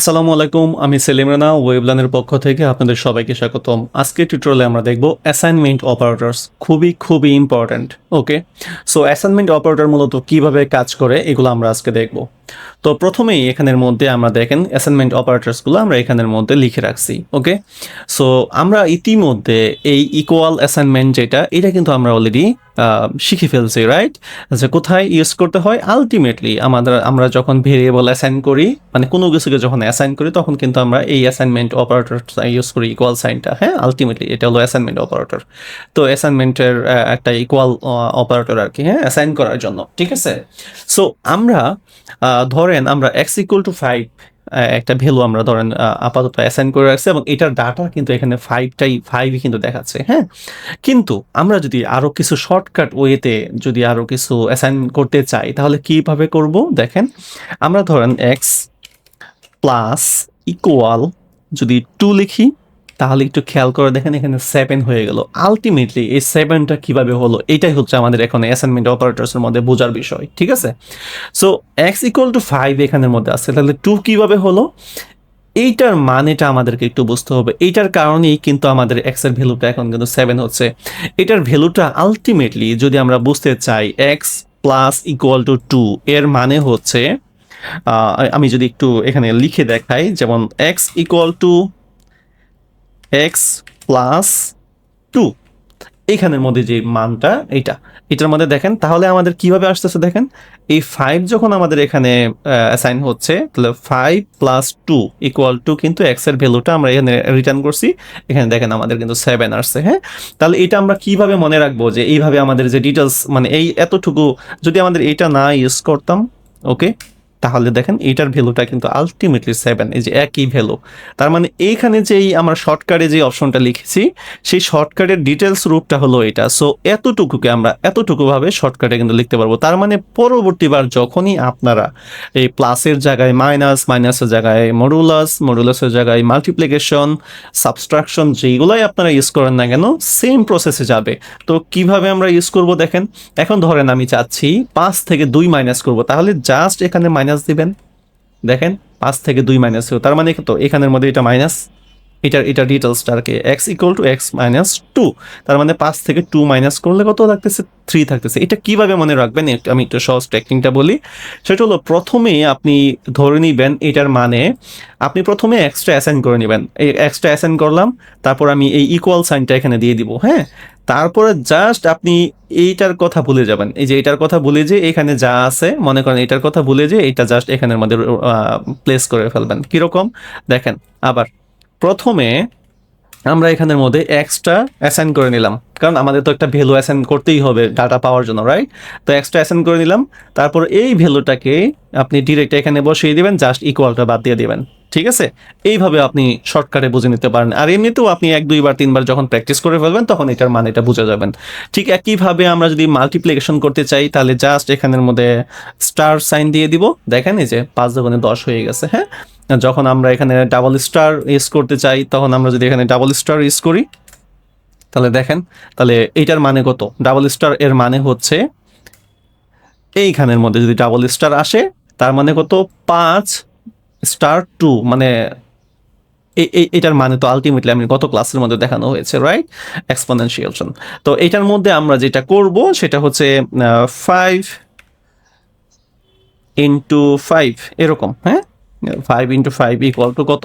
আসসালামু আলাইকুম, আমি সেলিম রানা ওয়েবলানের পক্ষ থেকে আপনাদের সবাইকে স্বাগতম। আজকে টিউটোরিয়ালে আমরা দেখব অ্যাসাইনমেন্ট অপারেটরস খুবই খুবই important okay so assignment operator মূলত কীভাবে কাজ করে, এগুলো আমরা আজকে দেখব। তো প্রথমেই এখানের মধ্যে আমরা দেখেন অ্যাসাইনমেন্ট অপারেটরসগুলো আমরা এখানের মধ্যে লিখে রাখছি ওকে সো আমরা ইতিমধ্যে এই ইকুয়াল অ্যাসাইনমেন্ট যেটা, এটা কিন্তু আমরা অলরেডি শিখে ফেলছি রাইট যে কোথায় ইউজ করতে হয়? আলটিমেটলি আমাদের, আমরা যখন ভেরিয়েবল অ্যাসাইন করি মানে কোনো কিছুকে যখন অ্যাসাইন করি, তখন কিন্তু আমরা এই অ্যাসাইনমেন্ট অপারেটর ইউজ করি ইকুয়াল সাইনটা হ্যাঁ? আলটিমেটলি এটা হলো অ্যাসাইনমেন্ট অপারেটর তো অ্যাসাইনমেন্টের একটা ইকুয়াল অপারেটর আর কি হ্যাঁ? অ্যাসাইন করার জন্য, ঠিক আছে? সো আমরা ধরেন আমরা এক্স ইকুয়াল টু ফাইভ একটা ভ্যালু আমরা ধরেন আপাতত অ্যাসাইন করে রাখছি এবং এটার ডাটা কিন্তু এখানে ফাইভটাই ফাইভই কিন্তু দেখাচ্ছে হ্যাঁ? কিন্তু আমরা যদি আরও কিছু শর্টকাট ওয়েতে যদি আরও কিছু অ্যাসাইন করতে চাই, তাহলে কীভাবে করব? দেখেন, আমরা ধরেন এক্স প্লাস ইকুয়াল যদি টু লিখি তাহলে একটু খেয়াল করে দেখেন এখানে সেভেন হয়ে গেল। আলটিমেটলি এই সেভেনটা কীভাবে হলো, এটাই হচ্ছে আমাদের এখন অ্যাসাইনমেন্ট অপারেটরসের মধ্যে বোঝার বিষয়, ঠিক আছে? So x equal to five এখানের মধ্যে আছে, তাহলে টু কীভাবে হলো? এইটার মানেটা আমাদেরকে একটু বুঝতে হবে। এইটার কারণেই কিন্তু আমাদের এক্সের ভ্যালুটা এখন কিন্তু সেভেন হচ্ছে। এটার ভ্যালুটা আলটিমেটলি যদি আমরা বুঝতে চাই x plus equal to two এর মানে হচ্ছে আমি যদি একটু এখানে লিখে দেখাই, যেমন x equal to x plus two এখানের মধ্যে যে মানটা, এইটা। এটার মধ্যে দেখেন, তাহলে আমাদের কীভাবে আসতেছে দেখেন? এই ফাইভ যখন আমাদের এখানে অ্যাসাইন হচ্ছে, তাহলে five plus two equal to কিন্তু এক্সের ভ্যালুটা আমরা এখানে রিটার্ন করছি। এখানে দেখেন আমাদের কিন্তু সেভেন আসছে হ্যাঁ? তাহলে এটা আমরা কীভাবে মনে রাখব যে এইভাবে আমাদের যে ডিটেলস মানে এই এতটুকু, যদি আমাদের এটা না ইউজ করতাম ওকে তাহলে দেখেন এইটার ভ্যালুটা কিন্তু আলটিমেটলি সেভেন এই যে একই ভ্যালু তার মানে এইখানে যেই আমরা শর্টকাটে যে অপশনটা লিখেছি, সেই শর্টকাটের ডিটেলস রূপটা হলো এটা। সো এতটুকুকে আমরা এতটুকুভাবে শর্টকাটে কিন্তু লিখতে পারব। তার মানে পরবর্তীবার যখনই আপনারা এই প্লাসের জায়গায় মাইনাস মাইনাসের জায়গায় মডুলাস মডুলাসের জায়গায় মাল্টিপ্লিকেশন সাবস্ট্রাকশন যেগুলোই আপনারা ইউজ করেন না কেন সেম প্রসেসে যাবে। তো কীভাবে আমরা ইউজ করব দেখেন? এখন ধরেন আমি চাচ্ছি পাঁচ থেকে দুই মাইনাস করব। তাহলে জাস্ট এখানে মাইনাস দিবেন। দেখেন পাঁচ থেকে দুই মাইনাস তার মানে তো এখানের মধ্যে এটা মাইনাস এটার এটা ডিটেলসটা আর কি x equal to x minus two তার মানে পাঁচ থেকে টু মাইনাস করলে কত থাকতেছে? থ্রি থাকতেছে। এটা কীভাবে মনে রাখবেন? আমি একটু সহজ ট্র্যাকিংটা বলি। সেটা হলো, প্রথমে আপনি ধরে নিবেন এটার মানে আপনি প্রথমে এক্সট্রা অ্যাসাইন করে নেবেন। এই এক্সট্রা অ্যাসাইন করলাম, তারপর আমি এই ইকুয়াল সাইনটা এখানে দিয়ে দিব হ্যাঁ? তারপরে জাস্ট আপনি এইটার কথা ভুলে যাবেন। এই যে এটার কথা ভুলে যে এখানে যা আছে, মনে করেন এটার কথা ভুলে যে এটা জাস্ট এখানের মধ্যে প্লেস করে ফেলবেন। কীরকম? দেখেন, আবার প্রথমে আমরা এখানের মধ্যে এক্সট্রা অ্যাসাইন করে নিলাম। কারণ আমাদের তো একটা ভ্যালু অ্যাসাইন করতেই হবে ডাটা পাওয়ার জন্য রাইট তো এক্সট্রা অ্যাসাইন করে নিলাম। তারপর এই ভ্যালুটাকে আপনি ডিরেক্ট এখানে বসিয়ে দিবেন জাস্ট ইকুয়ালটা বাদ দিয়ে দিবেন। ঠিক আছে? এইভাবে আপনি শর্টকাটে বুঝে নিতে পারেন। আর এমনিতেও আপনি এক, দুইবার, তিনবার যখন প্র্যাকটিস করে ফেলবেন, তখন এটার মানে এটা বুঝে যাবেন। ঠিক একইভাবে আমরা যদি মাল্টিপ্লিকেশন করতে চাই, তাহলে জাস্ট এখানের মধ্যে স্টার সাইন দিয়ে দিব। দেখেন এই যে পাঁচ দোকানে দশ হয়ে গেছে হ্যাঁ? যখন আমরা এখানে ডাবল স্টার ইউজ করতে চাই, তখন আমরা যদি এখানে ডাবল স্টার ইউজ করি, তাহলে দেখেন, তাহলে এইটার মানে কত? ডাবল স্টার এর মানে হচ্ছে এইখানের মধ্যে যদি ডাবল স্টার আসে, তার মানে কত? পাঁচ স্টার টু মানে এটার মানে তো আলটিমেটলি আমি গত ক্লাসের মধ্যে দেখানো হয়েছে রাইট এক্সপোনেনশিয়ালশন তো এটার মধ্যে আমরা যেটা করব, সেটা হচ্ছে ফাইভ ইন্টু ফাইভ এরকম হ্যাঁ? Five into five equal to কত?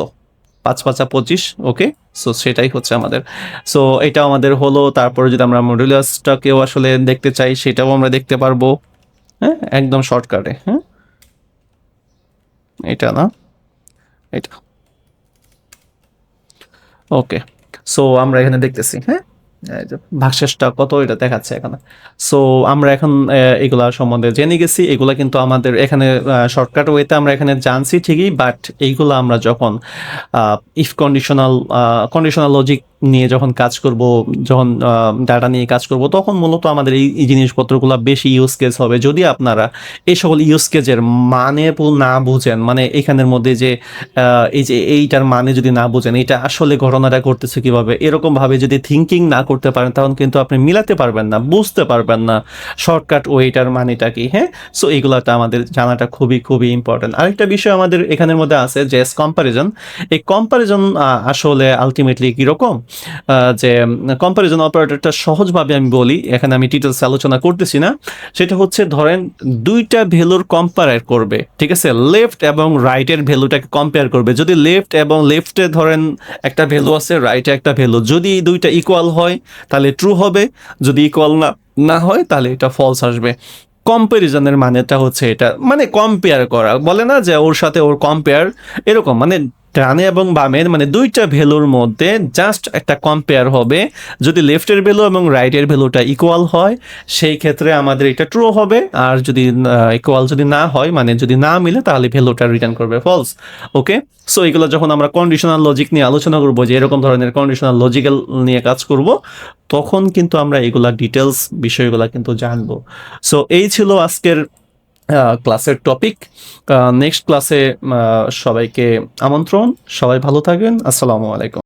পাঁচ, পাঁচা পঁচিশ ওকে সো সেটাই হচ্ছে আমাদের। সো এটা আমাদের হলো, তারপরে যদি আমরা মডুলাসটাকেও আসলে দেখতে চাই, সেটাও আমরা দেখতে পারব। হ্যাঁ একদম শর্টকাটে হ্যাঁ? এটা না? এটা। ওকে সো আমরা এখানে দেখতেছি হ্যাঁ? ভাগশেষটা কত এটা দেখাচ্ছে এখানে। সো আমরা এখন এগুলা সম্বন্ধে জেনে গেছি। এগুলা কিন্তু আমাদের এখানে শর্টকাট ওয়েতে আমরা এখানে জানছি ঠিকই বাট এইগুলা আমরা যখন ইফ কন্ডিশনাল কন্ডিশনাল লজিক নিয়ে যখন কাজ করব, যখন ডাটা নিয়ে কাজ করব, তখন মূলত আমাদের এই জিনিসপত্রগুলো বেশি ইউজ কেস হবে। যদি আপনারা এই সকল ইউজ কেজের মানে না বুঝেন মানে এখানের মধ্যে যে এই যে এইটার মানে যদি না বুঝেন, এটা আসলে ঘটনাটা করতেছে কীভাবে এরকমভাবে যদি থিঙ্কিং না করতে পারেন, তখন কিন্তু আপনি মিলাতে পারবেন না, বুঝতে পারবেন না শর্টকাট ওইটার মানেটা কি হ্যাঁ? সো এইগুলাটা আমাদের জানাটা খুবই খুবই ইম্পর্টেন্ট আরেকটা বিষয় আমাদের এখানের মধ্যে আছে, যে কম্পারিজন এই কম্পারিজন আসলে আলটিমেটলি কীরকম? যে কম্পারিজন অপারেটরটা সহজভাবে আমি বলি, এখানে আমি ডিটেলস আলোচনা করতেছি না, সেটা হচ্ছে ধরেন দুইটা ভ্যালুর কম্পেয়ার করবে, ঠিক আছে? লেফট এবং রাইটের ভ্যালুটাকে কম্পেয়ার করবে। যদি লেফট এবং লেফটে ধরেন একটা ভ্যালু আছে রাইটে একটা ভ্যালু। যদি দুইটা ইকুয়াল হয়, তাহলে ট্রু হবে। যদি ইকুয়াল না না হয়, তাহলে এটা ফলস আসবে। কম্প্যারিজনের মানেটা হচ্ছে এটা। মানে কম্পেয়ার করা। বলে না যে ওর সাথে ওর কম্পেয়ার এরকম। মানে ডানে এবং বামের মানে দুইটা ভ্যালুর মধ্যে জাস্ট একটা কম্পেয়ার হবে। যদি লেফটের ভ্যালু এবং রাইটের ভ্যালুটা ইকুয়াল হয়, সেই ক্ষেত্রে আমাদের এটা ট্রু হবে। আর যদি ইকুয়াল যদি না হয় মানে যদি না মিলে, তাহলে ভ্যালুটা রিটার্ন করবে ফলস ওকে সো এগুলো যখন আমরা কন্ডিশনাল লজিক নিয়ে আলোচনা করব, যে এরকম ধরনের কন্ডিশনাল লজিক্যাল নিয়ে কাজ করব, তখন কিন্তু আমরা এগুলা ডিটেলস বিষয়গুলো কিন্তু জানব। সো এই ছিল আজকের ক্লাসের টপিক নেক্সট ক্লাসে সবাইকে আমন্ত্রণ। সবাই ভালো থাকবেন। আসসালামু আলাইকুম।